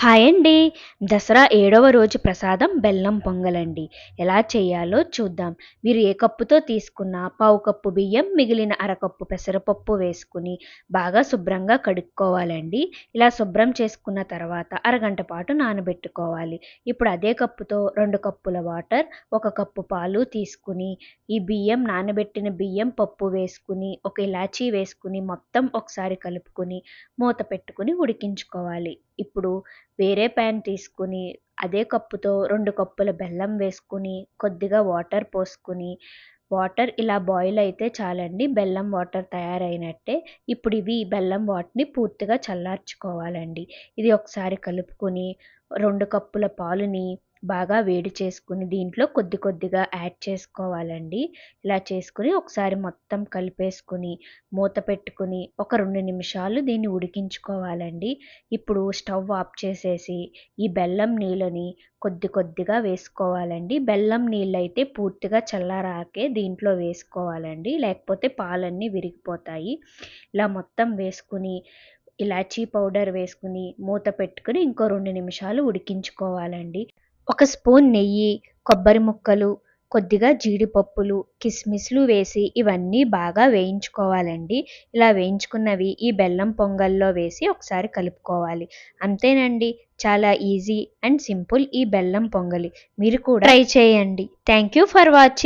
Hi అండి. దసరా ఏడవ రోజు ప్రసాదం బెల్లం పొంగలండి. ఎలా చేయాలో చూద్దాం. మీరు ఏ కప్పుతో తీసుకున్న పావు కప్పు బియ్యం మిగిలిన అరకప్పు పెసరపప్పు వేసుకుని బాగా శుభ్రంగా కడుక్కోవాలండి. ఇలా శుభ్రం చేసుకున్న తర్వాత అరగంట పాటు నానబెట్టుకోవాలి. ఇప్పుడు అదే కప్పుతో రెండు కప్పుల వాటర్ ఒక కప్పు పాలు తీసుకుని ఈ బియ్యం నానబెట్టిన బియ్యం పప్పు వేసుకుని ఒక ఇలాచీ వేసుకుని మొత్తం ఒకసారి కలుపుకొని మూత పెట్టుకుని ఉడికించుకోవాలి. ఇప్పుడు వేరే ప్యాన్ తీసుకుని అదే కప్పుతో రెండు కప్పుల బెల్లం వేసుకుని కొద్దిగా వాటర్ పోసుకుని వాటర్ ఇలా బాయిల్ అయితే చాలండి. బెల్లం వాటర్ తయారైనట్టే. ఇప్పుడు ఇవి బెల్లం వాటిని పూర్తిగా చల్లార్చుకోవాలండి. ఇది ఒకసారి కలుపుకొని రెండు కప్పుల పాలుని బాగా వేడి చేసుకుని దీంట్లో కొద్ది కొద్దిగా యాడ్ చేసుకోవాలండి. ఇలా చేసుకుని ఒకసారి మొత్తం కలిపేసుకుని మూత పెట్టుకుని ఒక రెండు నిమిషాలు దీన్ని ఉడికించుకోవాలండి. ఇప్పుడు స్టవ్ ఆఫ్ చేసేసి ఈ బెల్లం నీళ్ళని కొద్ది కొద్దిగా వేసుకోవాలండి. బెల్లం నీళ్ళు అయితే పూర్తిగా చల్లారాకే దీంట్లో వేసుకోవాలండి. లేకపోతే పాలన్నీ విరిగిపోతాయి. ఇలా మొత్తం వేసుకుని ఇలాచీ పౌడర్ వేసుకుని మూత పెట్టుకుని ఇంకో రెండు నిమిషాలు ఉడికించుకోవాలండి. ఒక స్పూన్ నెయ్యి కొబ్బరి ముక్కలు కొద్దిగా జీడిపప్పులు కిస్మిస్లు వేసి ఇవన్నీ బాగా వేయించుకోవాలండి. ఇలా వేయించుకున్నవి ఈ బెల్లం పొంగల్లో వేసి ఒకసారి కలుపుకోవాలి. అంతేనండి చాలా ఈజీ అండ్ సింపుల్ ఈ బెల్లం పొంగలి. మీరు కూడా ట్రై చేయండి. Thank you for watching.